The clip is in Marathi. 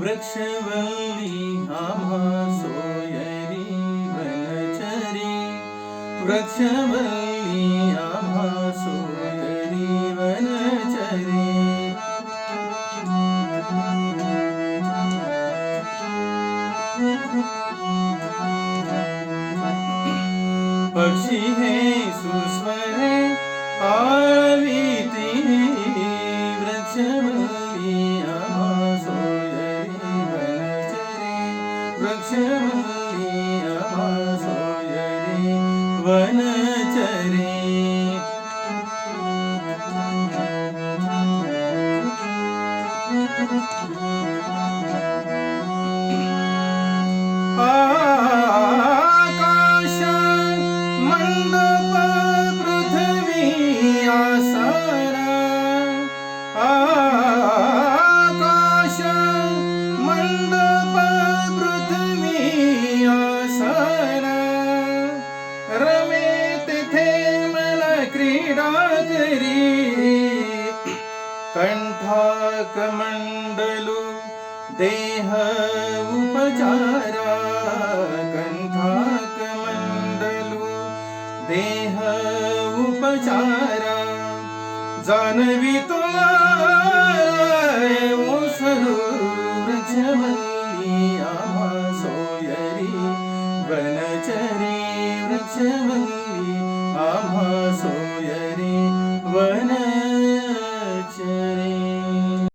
वृक्षवल्ली आभासोयरी वनचरी वृक्षवल्ली आभासोयरी वनचरी पक्षी है सुस्वरे वृक्षवल्ली वनचरी आकाश मंडप पृथ्वी आसारा आकाश मंडप क्रीडा करी। कण्ठाकमण्डलु देह उपचारा। कण्ठाकमण्डलु देह उपचारा। जानवितो वनचरी वृक्षवल्ली